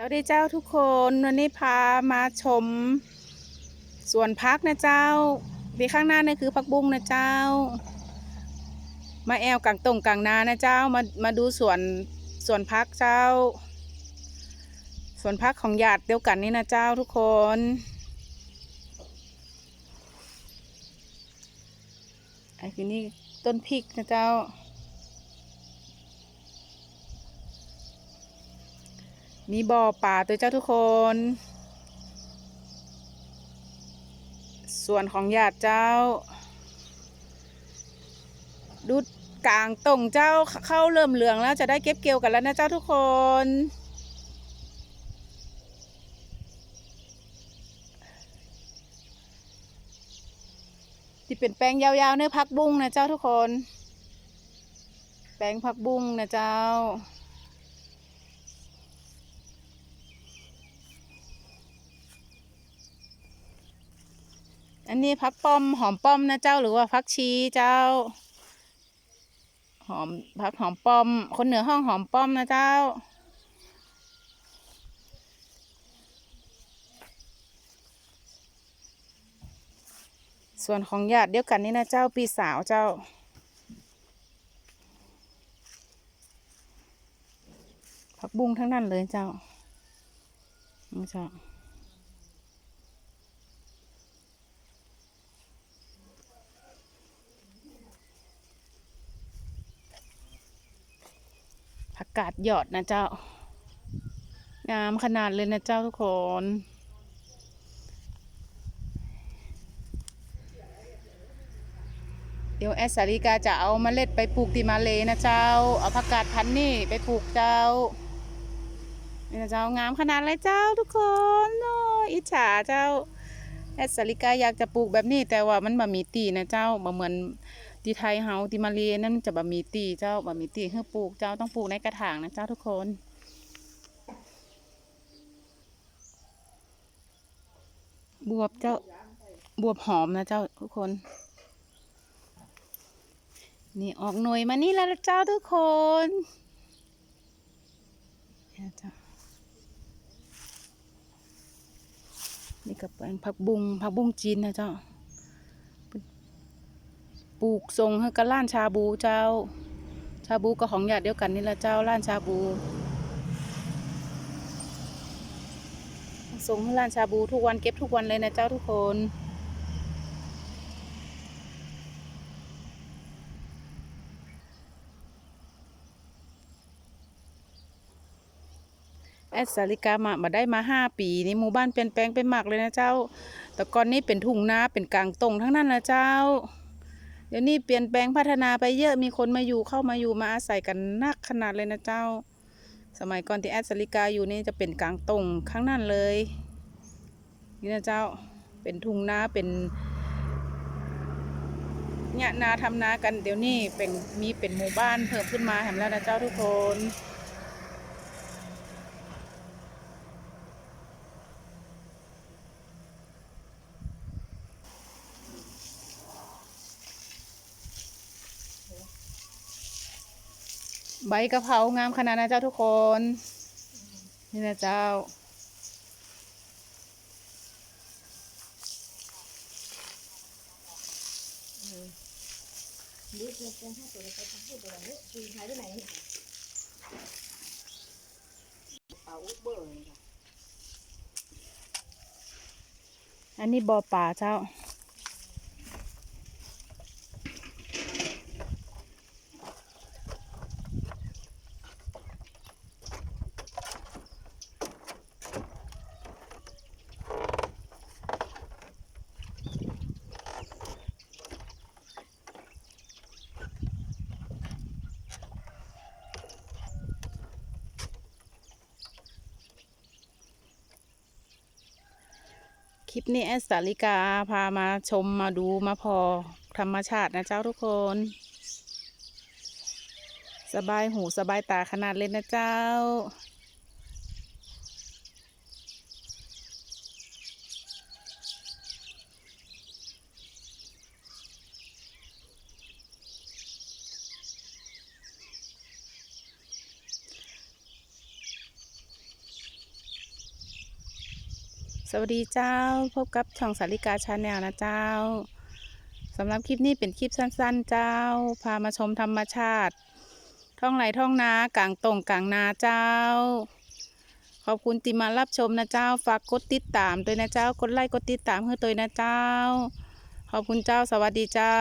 สวัสดีเจ้าทุกคนวันนี้พามาชมสวนพักนะเจ้าดีข้างหน้านี่คือพักบุ้งนะเจ้า มาแอวกลางตรงกลางนานะเจ้ามามาดูสวนสวนพักเจ้าสวนพักของญาติเดียวกันนี่นะเจ้าทุกคน ไอ้คือนี่ต้นพริกนะเจ้า มีบ่อป่าตัวเจ้าทุกคน ส่วนของญาติเจ้าดูกลางตรงเจ้าเข้าเริ่มเหลืองแล้วจะได้เก็บเกี่ยวกันแล้วนะเจ้าทุกคนที่เป็นแปลงยาวๆเนื้อพักบุ้งนะเจ้าทุกคน แปลงพักบุ้งนะเจ้า อันนี้พักป้อมหอมป้อมนะเจ้าหรือว่าพักชีเจ้า หอมพักหอมป้อม คนเหนือห้องหอมป้อมนะเจ้า ส่วนของญาติเดียวกันนี่นะเจ้าปีสาวเจ้าผักบุ้งทั้งนั้นเลยเจ้านี่เจ้า ผักกาดหยอดนะเจ้า งามขนาดเลยนะเจ้าทุกคน เดี๋ยวแอสสาริกาจะเอาเมล็ดไปปลูกที่มาเลยนะเจ้า เอาผักกาดพันนี่ไปปลูกเจ้านี่นะเจ้างามขนาดเลยเจ้าทุกคนโอ้อิจฉาเจ้าแอสสาริกาอยากจะปลูกแบบนี้แต่ว่ามันบะมีตีนะเจ้าบ่เหมือน ที่ไทยเฮาที่มาเลนั่นมันจะบะมีตีเจ้าบะมีตีให้ปลูกเจ้าต้องปลูกในกระถางนะเจ้าทุกคนบวบเจ้าบวบหอมนะเจ้าทุกคน นี่ออกหน่วยมานี่แล้วเจ้าทุกคนนี่กับแปลงผักบุงผักบุ้งจีนนะเจ้า ปลูกทรงให้กับร้านชาบูเจ้า ชาบูก็ของญาติเดียวกันนี่แหละเจ้าร้านชาบูส่งให้ร้านชาบูทุกวันเก็บทุกวันเลยนะเจ้าทุกคน แอดสาลิกามามาได้มาห้าปีนี่หมู่บ้านเปลี่ยนแปลงไปมากเลยนะเจ้า แต่ก่อนนี้เป็นทุ่งนาเป็นกลางตรงทั้งนั้นนะเจ้า เดี๋ยวนี้เปลี่ยนแปลงพัฒนาไปเยอะมีคนมาอยู่เข้ามาอยู่มาอาศัยกันนักขนาดเลยนะเจ้า สมัยก่อนที่แอดสลิกาอยู่นี่จะเป็นกลางตรงข้างนั่นเลย นี่นะเจ้าเป็นทุ่งนาเป็นเนี่ยนาทำนากันเดี๋ยวนี้เป็นมีเป็นหมู่บ้านเพิ่มขึ้นมาแถมแล้วนะเจ้าทุกคน ใบกะเพรางามขนาดนะเจ้าทุกคน นี่นะเจ้า อันนี้บ่อป่าเจ้า คลิปนี้แอสตาลิกาพามาชมมาดูมาพอธรรมชาตินะเจ้าทุกคน สบายหูสบายตาขนาดเลยนะเจ้า สวัสดีเจ้าพบกับช่องสาริกาชาแนลนะเจ้าสำหรับคลิปนี้เป็นคลิปสั้น ๆ เจ้า พามาชมธรรมชาติ ท่องไหลท่องนากลางตรงกลางนาเจ้า ขอบคุณติมารับชมนะเจ้า ฝากกดติดตามด้วยนะเจ้ากดไลค์กดติดตามให้ตัวนะเจ้า ขอบคุณเจ้าสวัสดีเจ้า